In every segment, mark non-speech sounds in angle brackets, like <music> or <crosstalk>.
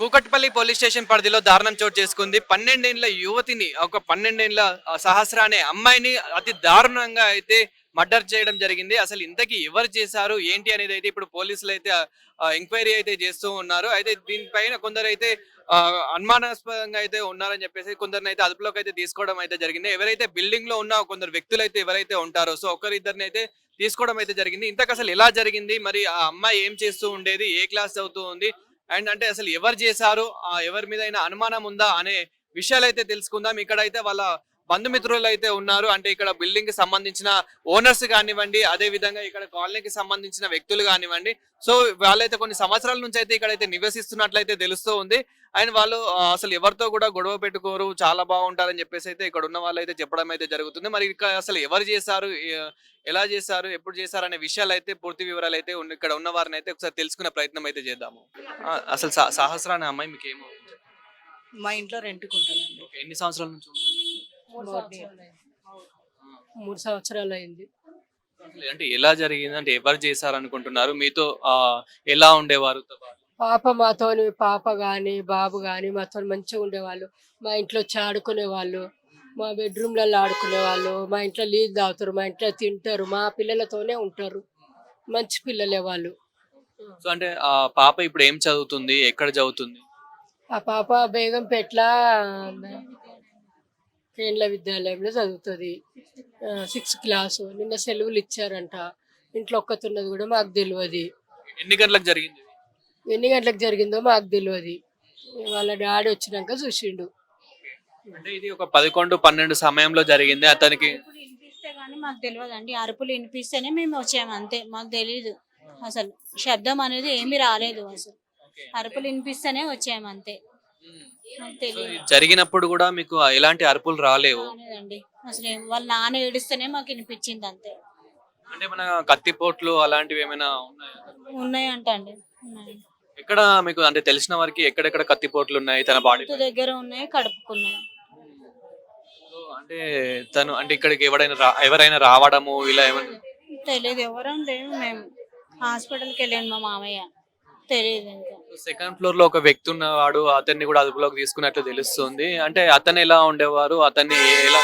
Kukatpally police station పరిధిలో దారుణం చోటు చేసుకుంది. పన్నెండేళ్ళ యువతిని ఒక పన్నెండేళ్ళ సహస్రానే సహస్ర అనే అమ్మాయిని అతి దారుణంగా అయితే మర్డర్ చేయడం జరిగింది. అసలు ఇంతకీ ఎవరు చేశారు? ఏంటి అనేది అయితే ఇప్పుడు పోలీసులు అయితే ఎంక్వైరీ అయితే చేస్తూ ఉన్నారు. అయితే దీనిపైన కొందరు అయితే అనుమానాస్పదంగా అయితే ఉన్నారని చెప్పేసి కొందరిని అయితే అదుపులోకి అయితే తీసుకోవడం అయితే జరిగింది. ఎవరైతే బిల్డింగ్లో ఉన్న కొందరు వ్యక్తులు అయితే ఎవరైతే ఉంటారో సో ఒకరిద్దరిని అయితే తీసుకోవడం అయితే జరిగింది. ఇంతకు అసలు ఎలా జరిగింది? మరి ఆ అమ్మాయి ఏం చేస్తూ ఉండేది? ఏ క్లాస్ చదువుతూ ఉంది? అండ్ అంటే అసలు ఎవరు చేశారు? ఆ ఎవరి మీద అయినా అనుమానం ఉందా? అనే విషయాలు అయితే తెలుసుకుందాం. ఇక్కడైతే వాళ్ళ బంధుమిత్రులు అయితే ఉన్నారు. అంటే ఇక్కడ బిల్డింగ్కి సంబంధించిన ఓనర్స్ కానివ్వండి అదే విధంగా ఇక్కడ కాలనీకి సంబంధించిన వ్యక్తులు కానివ్వండి. సో వాళ్ళైతే కొన్ని సంవత్సరాల నుంచి అయితే ఇక్కడైతే నివసిస్తున్నట్లయితే తెలుస్తూ ఉంది. అండ్ వాళ్ళు అసలు ఎవరితో కూడా గొడవ పెట్టుకోరు. చాలా బాగుంటారని చెప్పేసి అయితే ఇక్కడ ఉన్న వాళ్ళు అయితే చెప్పడం అయితే జరుగుతుంది. మరి ఇక్కడ అసలు ఎవరు చేశారు? ఎలా చేశారు? ఎప్పుడు చేశారు? అనే విషయాలు అయితే పూర్తి వివరాలు అయితే ఇక్కడ ఉన్న వారిని అయితే ఒకసారి తెలుసుకునే ప్రయత్నం అయితే చేద్దాము. అసలు సహ- సహస్ర అనే అమ్మాయి మీకు ఏమో మా ఇంట్లో రెంట్కి ఉంటుందండి. ఓకే, ఎన్ని సంవత్సరాల నుంచి? మూడు సంవత్సరాలు అయింది. అంటే ఎలా జరిగింది? అంటే ఎవరు చేశారు అనుకుంటున్నారు మీతో ఎలా ఉండేవారు? పాప మాతోని పాప గాని బాబు గాని మాతో మంచిగా ఉండేవాళ్ళు. మా ఇంట్లో వచ్చి ఆడుకునేవాళ్ళు మా బెడ్రూమ్లలో ఆడుకునేవాళ్ళు. మా ఇంట్లో నీళ్ళు తాగుతారు మా ఇంట్లో తింటారు. మా పిల్లలతోనే ఉంటారు. మంచి పిల్లలే వాళ్ళు. సో అంటే ఆ పాప ఇప్పుడు ఏం చదువుతుంది? ఎక్కడ చదువుతుంది? ఆ పాప బేగంపేట్ల కేంద్ర విద్యాలయంలో చదువుతుంది. సిక్స్త్ క్లాసు నిన్న సెలవులు ఇచ్చారంట. ఇంట్లో ఒక్కతున్నది కూడా మాకు తెలియదు ఎన్ని గంటలకు జరిగింది ఎన్ని గంటలకు జరిగిందో మాకు తెలియదు వాళ్ళ డాడీ వచ్చినాక చూసిండు. అంటే ఇది ఒక పదకొండు పన్నెండు సమయంలో జరిగింది. అతనికి అరుపులు వినిపిస్తే కానీ మాకు తెలియదు అండి అరుపులు వినిపిస్తేనే మేము వచ్చాము అంతే. మాకు తెలియదు అసలు శబ్దం అనేది ఏమీ రాలేదు అసలు. అరుపులు వినిపిస్తేనే వచ్చాము అంతే. జరిగినప్పుడు కూడా మీకు ఎలాంటి అరుపులు రాలేవు? రాలేదండి. అసలు ఏం- వాళ్ళ నాన్న ఏడిస్తేనే మాకు వినిపించింది అంతే. అంటే మన కత్తిపోట్లు అలాంటివి ఏమైనా ఉన్నాయా? ఉన్నాయంట అండి. ఉన్నాయి. ఎక్కడ మీకు అంటే తెలిసిన వారికి ఎక్కడెక్కడ కత్తిపోట్లు ఉన్నాయి తన బాడీ గొంతు దగ్గర ఉన్నాయి కడుపుకున్నాయి. అంటే తను అంటే ఇక్కడికి ఎవరైనా రా- ఎవరైనా రావడము ఇలా ఏమైనా? తెలియదు ఎవరం లేము మేము హాస్పిటల్కి వెళ్ళాను మా మామయ్య. తెలియదు ఇంకా సెకండ్ ఫ్లోర్లో ఒక వ్యక్తి ఉన్నవాడు అతన్ని కూడా అదుపులోకి తీసుకున్నట్లు తెలుస్తుంది. అంటే అతను ఎలా ఉండేవారు? అతన్ని ఎలా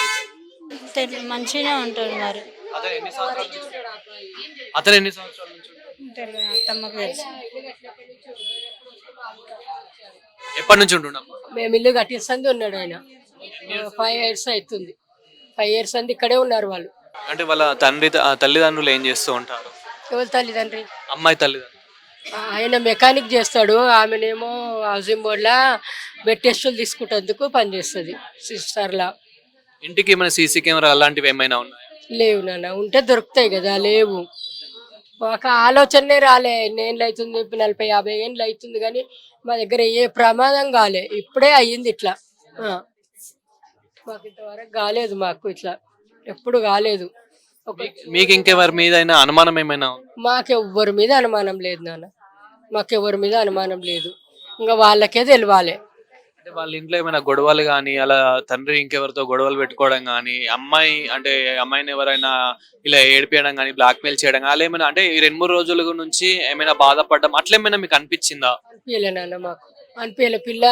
తెలి మంచిగానే ఉంటుంది మరి. అతను ఎన్ని సంవత్సరాల నుంచి అతను ఎన్ని సంవత్సరాల నుంచి తెలియదు అత్తమ్మకు తెలుసు. ఎప్పటి నుంచి ఉంటున్నాం మేము ఇల్లు కట్టిస్తుంది ఉన్నాడు ఆయన. ఫైవ్ ఇయర్స్ అవుతుంది. ఫైవ్ ఇయర్స్ అంది ఇక్కడే ఉన్నారు వాళ్ళు. అంటే వాళ్ళ తండ్రి తల్లిదండ్రులు ఏం చేస్తూ ఉంటారు? ఎవరి తల్లిదండ్రి? అమ్మాయి తల్లిదండ్రులు. ఆయన మెకానిక్ చేస్తాడు. ఆమెనేమో హౌసింగ్ బోర్డ్లా బెడ్ టెస్టులు తీసుకుంటేందుకు పనిచేస్తుంది సిస్టర్లా. ఇంటికి ఏమైనా సీసీ కెమెరా అలాంటివి ఏమైనా ఉన్నాయా? లేవు నాన్న. ఉంటే దొరుకుతాయి కదా లేవు. మాకు ఆలోచనే రాలే. ఎన్నేళ్ళు అవుతుంది ఇప్పుడు నలభై యాభై ఏళ్ళు అవుతుంది కానీ మా దగ్గర ఏ ప్రమాదం కాలే. ఇప్పుడే అయ్యింది ఇట్లా. మాకు ఇంతవరకు కాలేదు మాకు ఇట్లా. ఎప్పుడు కాలేదు. ఒక మీకు ఇంకెవరి మీద అనుమానం ఏమైనా? మాకెవ్వరి మీద అనుమానం లేదు నాన్న. మాకెవ్వరి మీద అనుమానం లేదు. ఇంకా వాళ్ళకే తెలియాలి అంటే వాళ్ళ ఇంట్లో ఏమైనా గొడవలు కానీ అలా తండ్రి ఇంకెవరితో గొడవలు పెట్టుకోవడం కానీ అమ్మాయి అంటే అమ్మాయిని ఎవరైనా ఇలా ఏడిపించడం కానీ బ్లాక్మెయిల్ చేయడం కానీ అలా ఏమైనా అంటే ఈ రెండు మూడు రోజుల నుంచి ఏమైనా బాధపడడం అట్లా ఏమైనా మీకు అనిపించిందా? అనిపించలే నాన్న మాకు. అనిపించలే. పిల్ల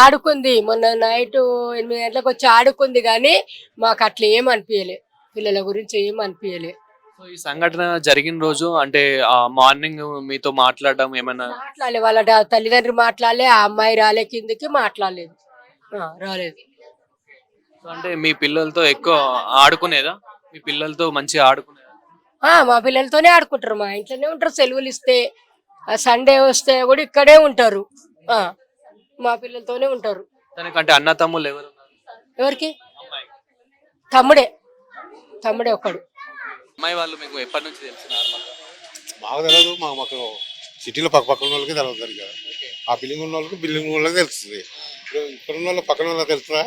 ఆడుకుంది. మొన్న నైట్ ఎనిమిది గంటలకు వచ్చి ఆడుకుంది కానీ మాకు అట్లా ఏం అనిపించలే. పిల్లల గురించి ఏం అనిపించలే. సో ఈ సంఘటన జరిగిన రోజు అంటే మార్నింగ్ మీతో మాట్లాడడం ఏమైనా మాట్లాడలే వాళ్ళ డా- తల్లిదండ్రులు మాట్లాడలే ఆ అమ్మాయి రాలే కిందకి మాట్లాడలేదు. ఆ, రాలేదు. సో అంటే మీ పిల్లలతో ఎక్కువ ఆడుకునేదా? మీ పిల్లలతో మంచిగా ఆడుకునేదా? ఆ, మా పిల్లలతోనే ఆడుకుంటారు. మా ఇంట్లోనే ఉంటారు. సెలవులు ఇస్తే ఆ సండే వస్తే కూడా ఇక్కడే ఉంటారు. ఆ, మా పిల్లలతోనే ఉంటారు. తనకంటే అన్న తమ్ముళ్ళు ఎవరు ఉన్నారు? ఎవరికి? అమ్మాయి తమ్ముడే. తమ్ముడే ఒక్కడు అమ్మాయి వాళ్ళు మీకు ఎప్పటి నుంచి తెలుసు మాకు తెలియదు మాకు మాకు సిటీలో పక్క పక్కన వాళ్ళకి తెలియదు సరిగ్గా. ఆ బిల్డింగ్ ఉన్న వాళ్ళకి బిల్డింగ్ వాళ్ళకి తెలుస్తుంది. ఇక్కడ ఉన్న వాళ్ళకి పక్కన వాళ్ళకి తెలుస్తుందా?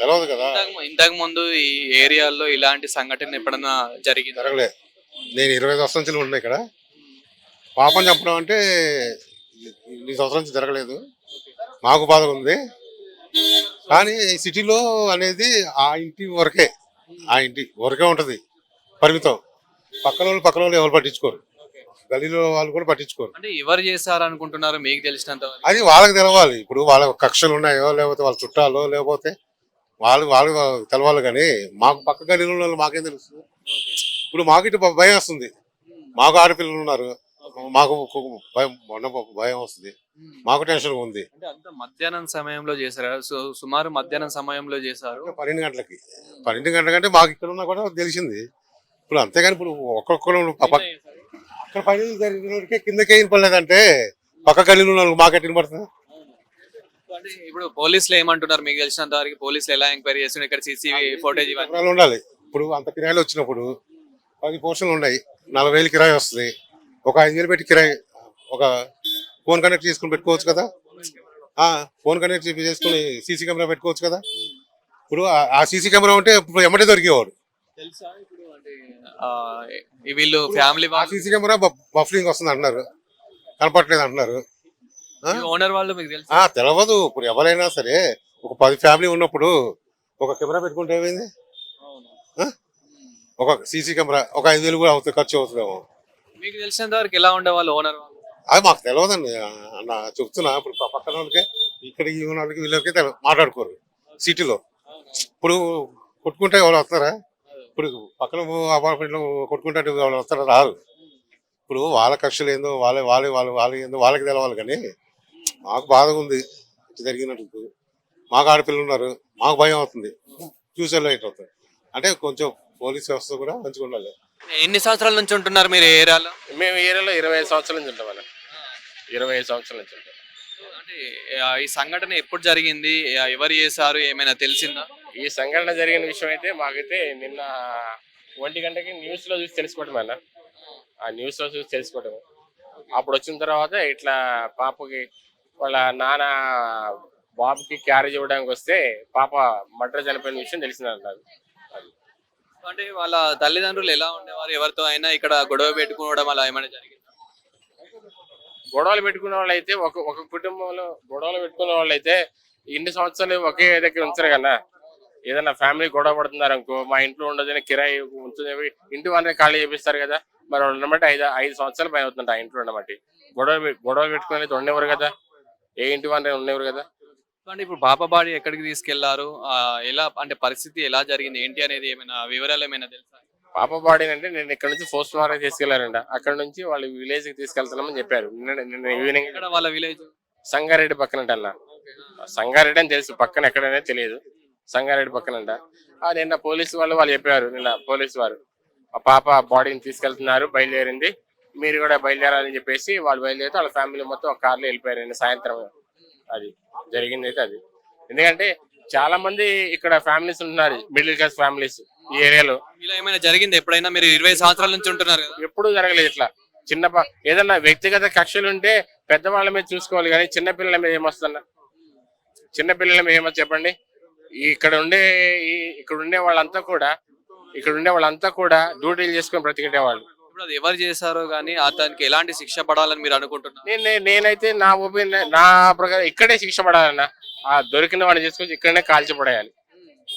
తెలియదు కదా. ఇంతకు- ముందు ఈ ఏరియాలో ఇలాంటి సంఘటన ఎప్పుడన్నా జరిగింది? జరగలే. నేను ఇరవై ఐదు సంవత్సరాల నుంచి ఉన్నా ఇక్కడ. పాపం చంపడం అంటే ఈ సంవత్సరం నుంచి జరగలేదు. మాకు బాధ ఉంది. కానీ సిటీలో అనేది ఆ ఇంటి వరకే. ఆ ఇంటి వరకే ఉంటది. పరిమితం. పక్కన వాళ్ళు పక్కన వాళ్ళు ఎవరు పట్టించుకోరు. గలీలో వాళ్ళు కూడా పట్టించుకోరు. అంటే ఎవరు చేశారు అనుకుంటున్నారు మీకు తెలిసినంత? అది వాళ్ళకి తెలవాలి. ఇప్పుడు వాళ్ళ కక్షలు ఉన్నాయో లేకపోతే వాళ్ళ చుట్టాలో లేకపోతే వాళ్ళు వాళ్ళు తెలవాలి కానీ మాకు పక్క గలీలో వాళ్ళు మాకేం తెలుసు? ఇప్పుడు మాకు ఇటు భయం వస్తుంది. మాకు ఆడపిల్లలు ఉన్నారు. మాకు భయం భయం వస్తుంది. మాకు టెన్షన్ ఉంది. అంటే అంత మధ్యాహ్నం సమయంలో చేశారు? సో సుమారు మధ్యాహ్నం సమయంలో చేశారు? పన్నెండు గంటలకి. పన్నెండు గంటల కంటే మాకు ఇక్కడ ఉన్నా కూడా తెలిసింది. ఇప్పుడు అంతేగాని ఇప్పుడు ఒక్కొక్కరు అక్కడ పని జరిగినోడికి కిందకి ఏం పడలేదంటే పక్క గలీలో ఉన్న వాళ్ళకి మాకెట్టిన పడుతుంది అంటే ఇప్పుడు పోలీసులు ఏమంటున్నారు? మీకు తెలిసినంత వరకు పోలీసులు ఎలా ఎంక్వైరీ చేస్తున్నారు ఇక్కడ సీసీ ఫోటేజ్ ఇవన్నీ. కెమెరాలు ఉండాలి. ఇప్పుడు అంత కిరాయిలు వచ్చినప్పుడు పది పోర్షన్లు ఉన్నాయి. నలభై వేలు కిరాయి వస్తుంది. ఒక ఐదు వేలు పెట్టి కిరాయి ఒక ఫోన్ కనెక్ట్ చేసుకుని పెట్టుకోవచ్చు కదా? ఆ ఫోన్ కనెక్ట్ చేసుకుని సీసీ కెమెరా పెట్టుకోవచ్చు కదా? ఇప్పుడు ఆ- ఆ సీసీ కెమెరా ఉంటే ఇప్పుడు ఎమ్మటే దొరికేవాడు. తెలుసా? ఇప్పుడు వీళ్ళు ఫ్యామిలీ సీసీ కెమెరా బఫరింగ్ వస్తుంది అంటున్నారు. కనపట్లేదు అంటున్నారు? ఓనర్ వాళ్ళు మీకు తెలుసు? తెలియదు ఇప్పుడు ఎవరైనా సరే ఒక పది ఫ్యామిలీ ఉన్నప్పుడు ఒక కెమెరా పెట్టుకుంటే ఏమైంది? ఒక సీసీ కెమెరా ఒక ఐదు వేలు కూడా అవుతుంది ఖర్చు అవుతుందేమో. మీకు తెలిసినంత వరకు ఎలా ఉండేవాళ్ళు ఓనర్ వాళ్ళు? అది మాకు తెలియదండి అన్న చెప్తున్నా. ఇప్పుడు పక్కన వాళ్ళకి ఇక్కడ ఈ వాళ్ళకి వీళ్ళకి మాట్లాడుకోరు. సిటీలో. ఇప్పుడు కొట్టుకుంటే ఎవరు వస్తారా? ఇప్పుడు పక్కన అపార్ట్మెంట్లో కొట్టుకుంటే వాళ్ళు వస్తారా రారు. ఇప్పుడు వాళ్ళ కక్షలు ఏందో వాళ్ళే వాళ్ళే వాళ్ళు వాళ్ళ ఏందో వాళ్ళకి తెలవాలి కానీ మాకు బాధగా ఉంది. ఇట్లా జరిగినట్టు మాకు ఆడపిల్లలు ఉన్నారు మాకు భయం అవుతుంది. ఫ్యూచర్లో ఎట్లా అవుతుంది? అంటే కొంచెం పోలీస్ వ్యవస్థ కూడా మంచిగా ఉండాలి. ఎన్ని సంవత్సరాల నుంచి ఉంటున్నారు మీరు ఏరియాలో? మేము ఏరియాలో ఇరవై ఐదు సంవత్సరాల నుంచి ఉంటాం ఇరవై ఐదు సంవత్సరాల నుంచి ఉంటాం. అంటే ఈ సంఘటన ఎప్పుడు జరిగింది? ఎవరు చేశారు? ఏమైనా తెలిసిందా? ఈ సంఘటన జరిగిన విషయం అయితే మాకైతే నిన్న ఒంటి గంటకి న్యూస్లో చూసి తెలుసుకోవటం అన్న. ఆ న్యూస్లో చూసి తెలుసుకోవటం అప్పుడు వచ్చిన తర్వాత ఇట్లా పాపకి వాళ్ళ నాన్న బాబుకి క్యారేజ్ ఇవ్వడానికి వస్తే పాప మటర్ చనిపోయిన విషయం తెలిసిందంట అది అంటే వాళ్ళ తల్లిదండ్రులు ఎలా ఉండేవారు? ఎవరితో అయినా ఇక్కడ గొడవ పెట్టుకోవడం అలా ఏమైనా జరిగిందా? గొడవలు పెట్టుకునే వాళ్ళు అయితే ఒక ఒక కుటుంబంలో గొడవలు పెట్టుకునే వాళ్ళు అయితే ఇన్ని సంవత్సరాలు ఒకే దగ్గర ఉంచరు కదా. ఏదైనా ఫ్యామిలీ గొడవ పడుతున్నారు అనుకో మా ఇంట్లో ఉండదని కిరాయి ఉంటుంది ఇంటి వాళ్ళని ఖాళీ చేపిస్తారు కదా. మరి వాళ్ళు ఉండమంటే ఐదు ఐదు సంవత్సరాలు పైన అవుతుంట ఆ ఇంట్లో ఉండమంటే గొడవ గొడవ పెట్టుకుని ఉండేవారు కదా. ఏ ఇంటి వాళ్ళని ఉండేవారు కదా. అంటే ఇప్పుడు పాప బాడీ ఎక్కడికి తీసుకెళ్ళారు? ఎలా అంటే పరిస్థితి ఎలా జరిగింది? ఏంటి అనేది ఏమైనా వివరాలు ఏమైనా తెలుసా? పాప బాడీ అంటే నేను ఇక్కడ నుంచి పోస్ట్ మార్టం తీసుకెళ్ళారంట. అక్కడ నుంచి వాళ్ళు విలేజ్కి తీసుకెళ్తున్నామని చెప్పారు. నిన్న ఈవినింగ్ వాళ్ళ విలేజ్ సంగారెడ్డి పక్కనంట అన్న. సంగారెడ్డి అని తెలుసు. పక్కన ఎక్కడనే తెలియదు. సంగారెడ్డి పక్కనంట. నిన్న పోలీసు వాళ్ళు వాళ్ళు చెప్పారు నిన్న పోలీసు వారు. ఆ పాప బాడీని తీసుకెళ్తున్నారు బయలుదేరింది. మీరు కూడా బయలుదేరాలని చెప్పేసి వాళ్ళు బయలుదేరితే వాళ్ళ ఫ్యామిలీ మొత్తం ఒక కార్లో వెళ్ళిపోయారు నిన్న సాయంత్రం. అది జరిగింది అయితే అది. ఎందుకంటే చాలా మంది ఇక్కడ ఫ్యామిలీస్ ఉంటున్నారు మిడిల్ క్లాస్ ఫ్యామిలీస్ ఈ ఏరియాలో. ఇలా ఏమైనా జరిగింది? ఎప్పుడైనా మీరు ఇరవై సంవత్సరాల నుంచి ఉంటున్నారు ఎప్పుడూ జరగలేదు ఇట్లా. చిన్న ఏదన్నా వ్యక్తిగత కక్షలు ఉంటే పెద్దవాళ్ళ మీద చూసుకోవాలి కానీ చిన్న పిల్లల మీద ఏమొస్తుందా? చిన్న పిల్లల మీద ఏమో చెప్పండి. ఇక్కడ ఉండే ఇక్కడ ఉండే వాళ్ళంతా కూడా ఇక్కడ ఉండే వాళ్ళంతా కూడా డ్యూటీలు చేసుకొని బ్రతికే వాళ్ళు ఇప్పుడు అది ఎవరు చేశారో కానీ అతనికి ఎలాంటి శిక్ష పడాలని మీరు అనుకుంటున్నారు? నేను నేనైతే నా ఒపీనియన్ నా ప్రకారం ఇక్కడే శిక్ష పడాలన్న ఆ దొరికిన వాడిని చేసుకొని ఇక్కడనే కాల్చి పడేయాలి.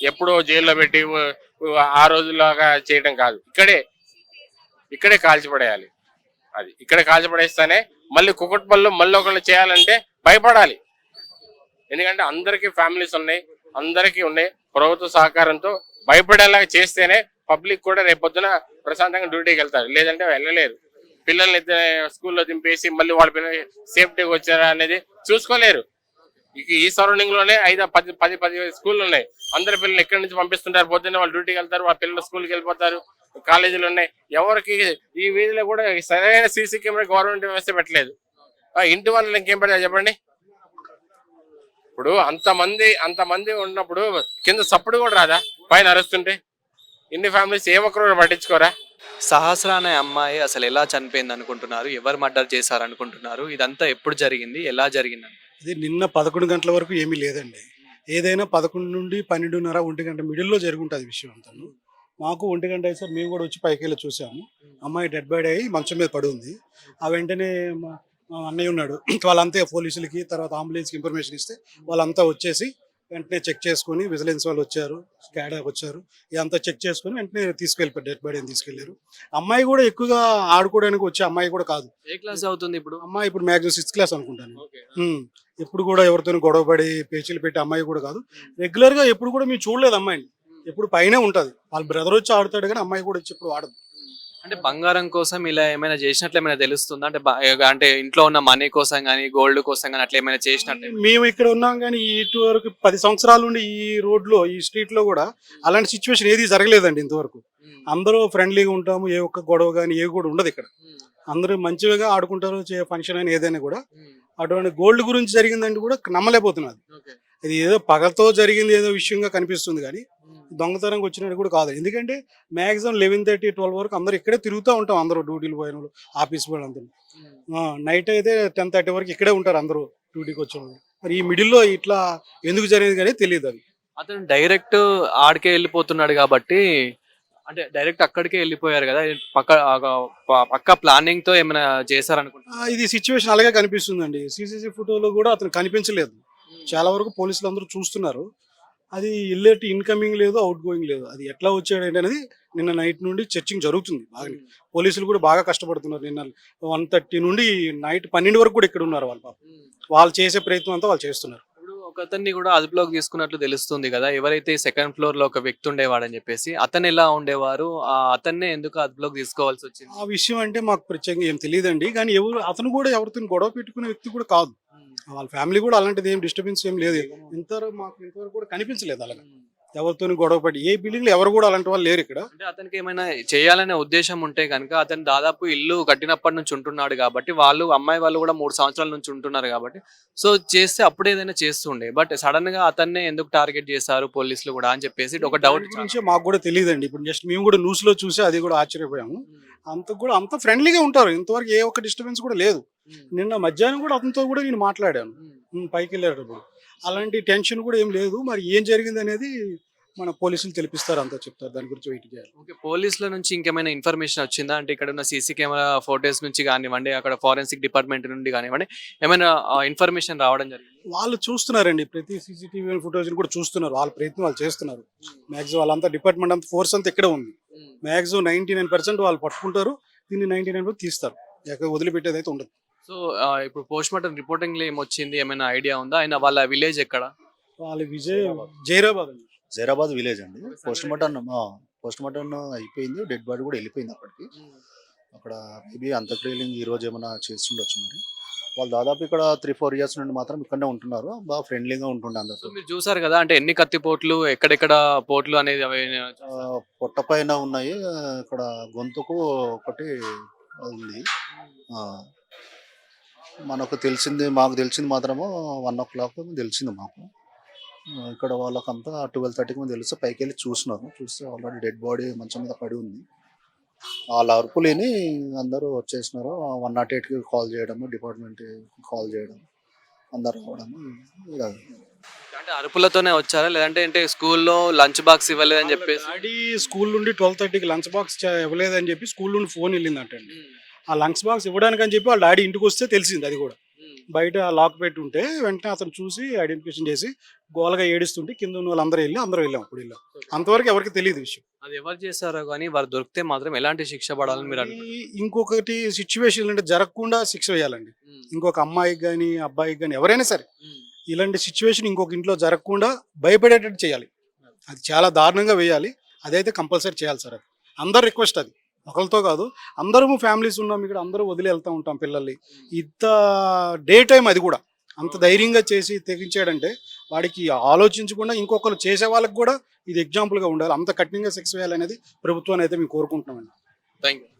ఎప్పుడో జైల్లో పెట్టి ఆ రోజులాగా చేయడం కాదు. ఇక్కడే ఇక్కడే కాల్చి పడేయాలి. అది ఇక్కడే కాల్చి పడేస్తానే మళ్ళీ కుక్కట్పల్లిలో మళ్ళీ ఒకళ్ళు చేయాలంటే భయపడాలి. ఎందుకంటే అందరికీ ఫ్యామిలీస్ ఉన్నాయి. అందరికీ ఉన్నాయి ప్రభుత్వ సహకారంతో భయపడేలాగా చేస్తేనే పబ్లిక్ కూడా రేపొద్దున ప్రశాంతంగా డ్యూటీకి వెళ్తారు. లేదంటే వెళ్ళలేరు. పిల్లల్ని స్కూల్లో దింపేసి మళ్ళీ వాళ్ళ పిల్లలు సేఫ్టీగా వచ్చారా అనేది చూసుకోలేరు. ఇక ఈ సరౌండింగ్లోనే ఐదు పది పది పది స్కూళ్ళు ఉన్నాయి. అందరి పిల్లలు ఎక్కడి నుంచి పంపిస్తుంటారు? పొద్దున్నే వాళ్ళు డ్యూటీకి వెళ్తారు వాళ్ళ పిల్లలు స్కూల్కి వెళ్ళిపోతారు కాలేజీలు ఉన్నాయి. ఎవరికి ఈ వీధిలో కూడా సరైన సీసీ కెమెరా గవర్నమెంట్ వ్యవస్థ పెట్టలేదు. ఇంటి వాళ్ళని ఇంకేం పెడతారు చెప్పండి? ఇప్పుడు అంతమంది అంతమంది ఉన్నప్పుడు కింద సప్పుడు కూడా రాదా? పైన అరుస్తుంటే? ఇన్ని ఫ్యామిలీస్ ఏ ఒక్కరు కూడా పట్టించుకోరా? సహస్ర అనే అమ్మాయి అసలు ఎలా చనిపోయింది అనుకుంటున్నారు? ఎవరు మర్డర్ చేశారు అనుకుంటున్నారు? ఇదంతా ఎప్పుడు జరిగింది? ఎలా జరిగింది? ఇది నిన్న పదకొండు గంటల వరకు ఏమీ లేదండి. ఏదైనా పదకొండు నుండి పన్నెండున్నర ఒంటి గంట మిడిల్లో జరుగుంటుంది విషయం అంతా మాకు ఒంటి గంట అయితే మేము కూడా వచ్చి పైకి వెళ్ళి చూసాము. అమ్మాయి డెడ్ బాడీ అయ్యి మంచం మీద పడి ఉంది. ఆ వెంటనే అన్నయ్య ఉన్నాడు. <clears throat> వాళ్ళంతా పోలీసులకి తర్వాత అంబులెన్స్కి ఇన్ఫర్మేషన్ ఇస్తే వాళ్ళంతా వచ్చేసి వెంటనే చెక్ చేసుకొని విజిలెన్స్ వాళ్ళు వచ్చారు స్కాడా వచ్చారు ఇదంతా చెక్ చేసుకొని వెంటనే తీసుకెళ్ళిపోయారు డెడ్ బాడీని తీసుకెళ్ళారు అమ్మాయి కూడా ఎక్కువగా ఆడుకోవడానికి వచ్చే అమ్మాయి కూడా కాదు. ఏ క్లాస్ అవుతుంది ఇప్పుడు? అమ్మాయి ఇప్పుడు మ్యాక్సిమం సిక్స్త్ క్లాస్ అనుకుంటాను. ఎప్పుడు కూడా ఎవరితో గొడవ పడి పేచీలు పెట్టి అమ్మాయి కూడా కాదు. రెగ్యులర్గా ఎప్పుడు కూడా మేము చూడలేదు అమ్మాయిని. ఎప్పుడు పైనే ఉంటది. వాళ్ళ బ్రదర్ వచ్చి ఆడుతాడు కానీ అమ్మాయి కూడా వచ్చి ఎప్పుడు ఆడదు. అంటే బంగారం కోసం ఇలా ఏమైనా చేసినట్లు ఏమైనా తెలుస్తుందా? అంటే బ- అంటే ఇంట్లో ఉన్న మనీ కోసం కానీ గోల్డ్ కోసం కానీ అట్లా ఏమైనా చేసినట్టు మేము ఇక్కడ ఉన్నాం కానీ ఇటు వరకు పది సంవత్సరాల నుండి ఈ రోడ్లో ఈ స్ట్రీట్లో కూడా అలాంటి సిచ్యువేషన్ ఏది జరగలేదండి ఇంతవరకు. అందరూ ఫ్రెండ్లీగా ఉంటాము ఏ ఒక్క గొడవ కానీ ఏ కూడా ఉండదు ఇక్కడ. అందరూ మంచిగా ఆడుకుంటారు ఫంక్షన్ అని ఏదైనా కూడా. అటువంటి గోల్డ్ గురించి జరిగిందంటే కూడా నమ్మలేకపోతున్నది ఇది ఏదో పగతో జరిగింది ఏదో విషయంగా కనిపిస్తుంది కానీ దొంగతనంగా వచ్చినట్టు కూడా కాదు. ఎందుకంటే మాక్సిమం లెవెన్ థర్టీ ట్వెల్వ్ వరకు అందరూ ఇక్కడే తిరుగుతూ ఉంటాం అందరూ డ్యూటీలు పోయిన వాళ్ళు ఆఫీస్ వాళ్ళు అందరూ నైట్ అయితే టెన్ థర్టీ వరకు ఇక్కడే ఉంటారు అందరూ డ్యూటీకి వచ్చిన వాళ్ళు. మరి ఈ మిడిల్లో ఇట్లా ఎందుకు జరిగింది కానీ తెలియదు అది. అతను డైరెక్ట్ ఆడికే వెళ్ళిపోతున్నాడు కాబట్టి అంటే డైరెక్ట్ అక్కడికే వెళ్ళిపోయారు కదా పక్క పక్క ప్లానింగ్తో ఏమైనా చేశారనుకుంటా ఆ, ఇది సిచ్యువేషన్ అలాగే కనిపిస్తుందండి. సీసీసీ ఫోటోలో కూడా అతను కనిపించలేదు. చాలా వరకు పోలీసులు అందరూ చూస్తున్నారు. అది వెళ్ళేటి ఇన్కమింగ్ లేదు అవుట్ గోయింగ్ లేదు. అది ఎట్లా వచ్చాడు అనేది నిన్న నైట్ నుండి చర్చింగ్ జరుగుతుంది బాగా పోలీసులు కూడా బాగా కష్టపడుతున్నారు నిన్న వన్ థర్టీ నుండి నైట్ పన్నెండు వరకు కూడా ఇక్కడ ఉన్నారు వాళ్ళు పాపం. వాళ్ళు చేసే ప్రయత్నం అంతా వాళ్ళు చేస్తున్నారు. ఒక అతన్ని కూడా అదుపులోకి తీసుకున్నట్లు తెలుస్తుంది కదా. ఎవరైతే సెకండ్ ఫ్లోర్లో ఒక వ్యక్తి ఉండేవాడని చెప్పేసి అతను ఎలా ఉండేవారు? ఆ అతన్నే ఎందుకు అదుపులోకి తీసుకోవాల్సి వచ్చింది? ఆ విషయం అంటే మాకు ప్రత్యేకంగా ఏం తెలియదండి. కానీ ఎవరు అతను కూడా ఎవరితో గొడవ పెట్టుకునే వ్యక్తి కూడా కాదు. వాళ్ళ ఫ్యామిలీ కూడా అలాంటిది ఏం డిస్టర్బెన్స్ ఏం లేదు. ఇంతవరకు మాకు ఇంతవరకు కూడా కనిపించలేదు అలాగా. ఎవరితో గొడవ పడి ఏ బిల్డింగ్లో ఎవరు కూడా అలాంటి వాళ్ళు లేరు ఇక్కడ. అంటే అతనికి ఏమైనా చేయాలనే ఉద్దేశం ఉంటే కనుక అతను దాదాపు ఇల్లు కట్టినప్పటి నుంచి ఉంటున్నాడు కాబట్టి వాళ్ళు అమ్మాయి వాళ్ళు కూడా మూడు సంవత్సరాల నుంచి ఉంటున్నారు కాబట్టి. సో చేస్తే అప్పుడు ఏదైనా చేస్తుండే. బట్ సడన్గా అతన్నే ఎందుకు టార్గెట్ చేశారు పోలీసులు కూడా అని చెప్పేసి ఒక డౌట్ గురించి మాకు కూడా తెలియదండి. ఇప్పుడు జస్ట్ మేము కూడా న్యూస్లో చూసి అది కూడా ఆశ్చర్యపోయాము. అంత కూడా అంత ఫ్రెండ్లీగా ఉంటారు. ఇంతవరకు ఏ ఒక్క డిస్టర్బెన్స్ కూడా లేదు. నిన్న మధ్యాహ్నం కూడా అతనితో కూడా నేను మాట్లాడాను. ఉమ్, పైకి వెళ్ళేటప్పుడు అలాంటి టెన్షన్ కూడా ఏం లేదు. మరి ఏం జరిగింది అనేది మన పోలీసులు తెలిపిస్తారు. అంతా చెప్తారు. దాని గురించి వెయిట్ చేయాలి. ఓకే. పోలీసుల నుంచి ఇంకేమైనా ఇన్ఫర్మేషన్ వచ్చిందా? అంటే ఇక్కడ ఉన్న సీసీ కెమెరా ఫోటోస్ నుంచి కానివ్వండి అక్కడ ఫారెన్సిక్ డిపార్ట్మెంట్ నుండి కానివ్వండి ఏమైనా ఇన్ఫర్మేషన్ రావడం జరిగింది? వాళ్ళు చూస్తున్నారండి. ప్రతి సీసీటీవీ ఫుటేజ్ కూడా చూస్తున్నారు. వాళ్ళ ప్రయత్నం వాళ్ళు చేస్తున్నారు. మ్యాక్సిమం వాళ్ళంతా డిపార్ట్మెంట్ అంతా ఫోర్స్ అంతా ఇక్కడే ఉంది. మ్యాక్సిమం నైన్టీ నైన్ పర్సెంట్ వాళ్ళు పట్టుకుంటారు. దీన్ని నైన్టీ నైన్ తీస్తారు. ఎక్కడ వదిలిపెట్టేది అయితే ఉండదు. సో ఇప్పుడు పోస్ట్ మార్టం రిపోర్టింగ్లో ఏమొచ్చింది? ఏమైనా ఐడియా ఉందా? ఆయన వాళ్ళ విలేజ్ ఎక్కడ? వాళ్ళ విజయ్ జైరాబాద్ అండి. జైరాబాద్ విలేజ్ అండి. పోస్ట్ మార్టం పోస్ట్ మార్టం అయిపోయింది. డెడ్ బాడీ కూడా వెళ్ళిపోయింది అప్పటికి. అక్కడ మేబీ అంత్యక్రియలు ఈ రోజు ఏమైనా చేస్తుండొచ్చు మరి. వాళ్ళు దాదాపు ఇక్కడ త్రీ ఫోర్ ఇయర్స్ నుండి మాత్రం ఇక్కడనే ఉంటున్నారు. బాగా ఫ్రెండ్లీగా ఉంటుండే సో అందరితో మీరు చూసారు కదా అంటే ఎన్ని కత్తి పోట్లు ఎక్కడెక్కడ పోట్లు అనేది అవి పొట్ట పైన ఉన్నాయి. ఇక్కడ గొంతుకు ఒకటి ఉంది. ఆ, మనకు తెలిసింది మాకు తెలిసింది మాత్రము వన్ ఓ క్లాక్ తెలిసింది మాకు. ఇక్కడ వాళ్ళకంతా ట్వెల్వ్ థర్టీకి తెలిస్తే పైకి వెళ్ళి చూసినారు. చూస్తే ఆల్రెడీ డెడ్ బాడీ మంచం మీద పడి ఉంది. వాళ్ళ అరుపులేని అందరూ వచ్చేసినారు. వన్ నాట్ ఎయిట్కి కాల్ చేయడము డిపార్ట్మెంట్ కాల్ చేయడం అందరు రావడము ఇలా అంటే అరుపులతోనే వచ్చారా? లేదంటే అంటే స్కూల్లో లంచ్ బాక్స్ ఇవ్వలేదని చెప్పేసి? స్కూల్ నుండి ట్వెల్వ్ థర్టీకి లంచ్ బాక్స్ ఇవ్వలేదని చెప్పి స్కూల్ నుండి ఫోన్ వెళ్ళిందంటండి. ఆ లంచ్ బాక్స్ ఇవ్వడానికి అని చెప్పి వాళ్ళ డాడీ ఇంటికి వస్తే తెలిసింది అది కూడా. బయట లాక్ పెట్టి ఉంటే వెంటనే అతను చూసి ఐడెంటిఫికేషన్ చేసి గోలగా ఏడుస్తుంటే కింద ఉన్న వాళ్ళందరూ వెళ్ళి అందరూ వెళ్ళాం అప్పుడు వెళ్ళాం అంతవరకు ఎవరికి తెలియదు విషయం. అది ఎవరు చేశారో కానీ వారు దొరికితే మాత్రం ఎలాంటి శిక్ష పడాలని మీరు ఇంకొకటి సిచ్యువేషన్ అంటే జరగకుండా శిక్ష వేయాలండి. ఇంకొక అమ్మాయికి కానీ అబ్బాయికి కానీ ఎవరైనా సరే ఇలాంటి సిచ్యువేషన్ ఇంకొక ఇంట్లో జరగకుండా భయపడేటట్టు చేయాలి. అది చాలా దారుణంగా వేయాలి. అదైతే కంపల్సరీ చేయాలి సార్ అది. అందరు రిక్వెస్ట్ అది. ఒకరితో కాదు అందరము ఫ్యామిలీస్ ఉన్నాం ఇక్కడ అందరూ వదిలి వెళ్తూ ఉంటాం పిల్లల్ని. ఇంత డే టైం అది కూడా. అంత ధైర్యంగా చేసి తెగించాడంటే వాడికి ఆలోచించకుండా ఇంకొకరు చేసే వాళ్ళకి కూడా ఇది ఎగ్జాంపుల్గా ఉండాలి. అంత కఠినంగా శిక్ష వేయాలనేది ప్రభుత్వాన్ని అయితే మేము కోరుకుంటున్నామండి. Thank you